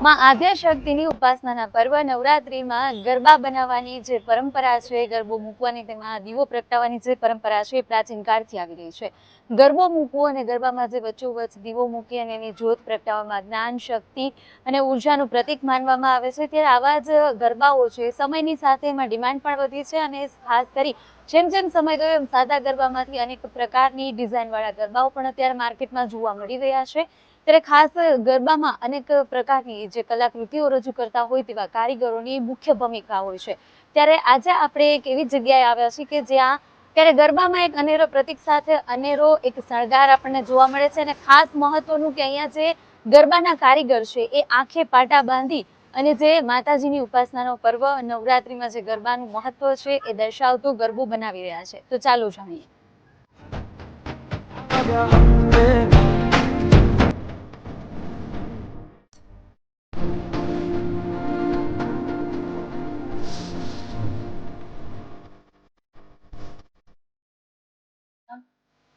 માં આદ્યશક્તિની ઉપાસનાના પર્વ નવરાત્રિમાં ગરબા બનાવવાની જે પરંપરા છે, ગરબો મૂકવાની તેમાં દીવો પ્રગટાવવાની જે પરંપરા છે એ પ્રાચીન કાળથી આવી રહી છે. ગરબો મૂકવો અને ગરબામાં જે વચ્ચોવચ્ચ દીવો મૂકી અને એની જ્યોત પ્રગટાવવામાં જ્ઞાન, શક્તિ અને ઉર્જાનું પ્રતીક માનવામાં આવે છે. ત્યારે આવા જ ગરબાઓ છે, સમયની સાથે એમાં ડિમાન્ડ પણ વધી છે અને ખાસ કરી જેમ જેમ સમય ગયો એમ સાદા ગરબામાંથી અનેક પ્રકારની ડિઝાઇનવાળા ગરબાઓ પણ અત્યારે માર્કેટમાં જોવા મળી રહ્યા છે. ત્યારે ખાસ ગરબામાં અનેક પ્રકારની જે કલાકૃતિઓ રજૂ કરતા હોય તેવા કારીગરોની મુખ્ય ભૂમિકા હોય છે. ત્યારે આજે આપણે એક એવી જગ્યાએ આવ્યા છીએ કે જ્યાં ત્યારે ગરબામાં એક અનેરો પ્રતિક સાથે અનેરો એક શણગાર આપણને જોવા મળે છે અને ખાસ મહત્વનું કે અહીંયા જે ગરબાના કારીગર છે એ આંખે પાટા બાંધી અને જે માતાજીની ઉપાસનાનો પર્વ નવરાત્રિમાં જે ગરબાનું મહત્વ છે એ દર્શાવતો ગરબો બનાવી રહ્યા છે. તો ચાલો જાણીએ.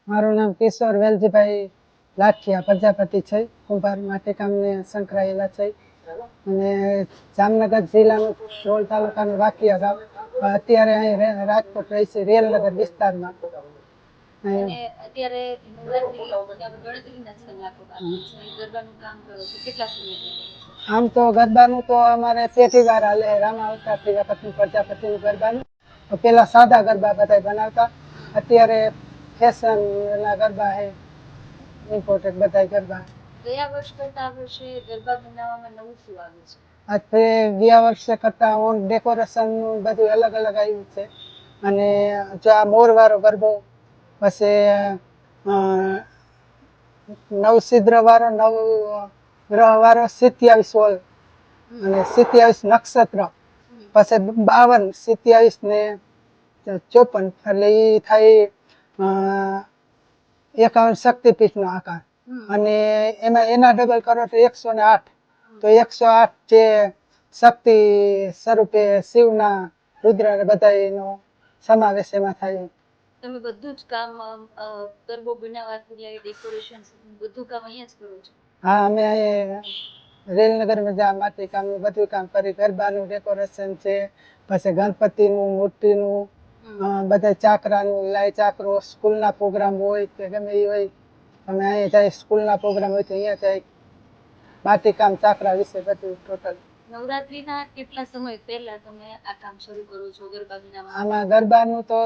મારું નામ કિશોર વેલજીભાઈ લાઠિયા પ્રજાપતિ છે. કુંભાર માટીકામને સંકળાયેલા છે. અને જામનગર જિલ્લાનું ધોળ તાલુકાનું વાકીયા ગામ. અત્યારે અહીં રાજકોટ રહી છે રેલનગર વિસ્તારમાં. આમ તો ગરબાનું તો અમારે તેથી વાર હાલે રામા અવતાર પ્રજાપતિ પ્રજાપતિનું ગરબાનું. પેલા સાદા ગરબા બધા બનાવતા. અત્યારે ફેશન એના ગરબા છે ઇમ્પોર્ટેડ બધાય ગરબા ગયા વર્ષ કરતા આ વર્ષે ગરબા બનાવવામાં નવું શું આવ્યું છે? અત્યારે ગયા વર્ષે કરતા ઓન ડેકોરેશન બધું અલગ અલગ આવ્યું છે. અને જો આ મોરવાળો ગરબો પછી નવસિદ્ર વાળો નવ ગ્રહ વાળો સિત્યાવીસ ઓલ અને સિત્યાવીસ નક્ષત્ર પછી બાવન સિત્યાવીસ ને ચોપન એટલે એ થાય એકાવન શક્તિપીઠનો આકાર. અને એમાં એના ડબલ કરો તો એકસો ને આઠ. તો એકસો આઠ જે શક્તિ સ્વરૂપે શિવના રુદ્ર બધા એનો સમાવેશ એમાં થાય. તમે બધું જ કામ ગરબો બનાવવાથી ડેકોરેશન બધું કામ અહીંયા જ કરો છો? હા અમે રેલનગરમાં જ્યાં માટી કામનું બધું કામ કરી ગરબાનું ડેકોરેશન છે પછી ગણપતિનું મૂર્તિનું બધા ચાકરાનું લાય ચાકરો સ્કૂલના પ્રોગ્રામ હોય કે ગમે એ હોય અમે અહીંયા જાય સ્કૂલના પ્રોગ્રામ હોય તો અહીંયા જાય. માટી કામ ચાકરા વિશે બધું ટોટલ નવરાત્રીના કેટલા સમય પહેલા તમે આ કામ શરૂ કરો છો આમાં ગરબાનું તો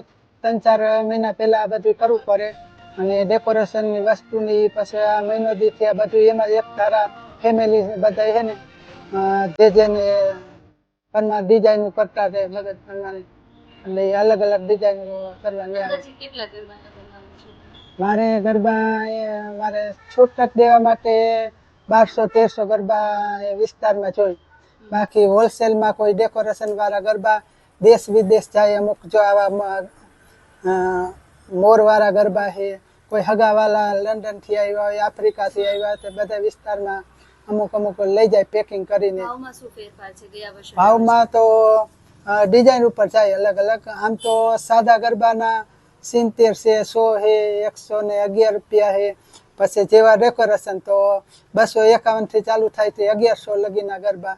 ત્રણ ચાર મહિના પહેલા આ બધું કરવું પડે. અને ડેકોરેશનની વસ્તુની પછી આ મહિનો દી થયા બધું એમાં એક તારા ફેમિલી બધા છે ને જે જેને પરમાં ડિઝાઇન કરતા રહે મગજ પ્રમાણે એટલે અલગ અલગ ડિઝાઇન કરવાની આવે કેટલા મારે ગરબા એ મારે છૂટક દેવા માટે બારસો તેરસો ગરબા એ વિસ્તારમાં જોઈ બાકી હોલસેલમાં કોઈ ડેકોરેશન વાળા ગરબા દેશ વિદેશ જાય અમુક જો આવા મોરવાળા ગરબા છે કોઈ હગાવાલા લંડનથી આવ્યા હોય આફ્રિકાથી આવ્યા હોય તો બધા વિસ્તારમાં અમુક અમુક લઈ જાય પેકિંગ કરીને. ભાવમાં તો ડિઝાઇન ઉપર જાય અલગ અલગ. આમ તો સાદા ગરબાના સિત્તેર છે, સો છે એકસો ને અગિયાર રૂપિયા છે પછી જેવા ડેકોરેશન તો બસો એકાવનથી ચાલુ થાય તે અગિયારસો લગીના ગરબા.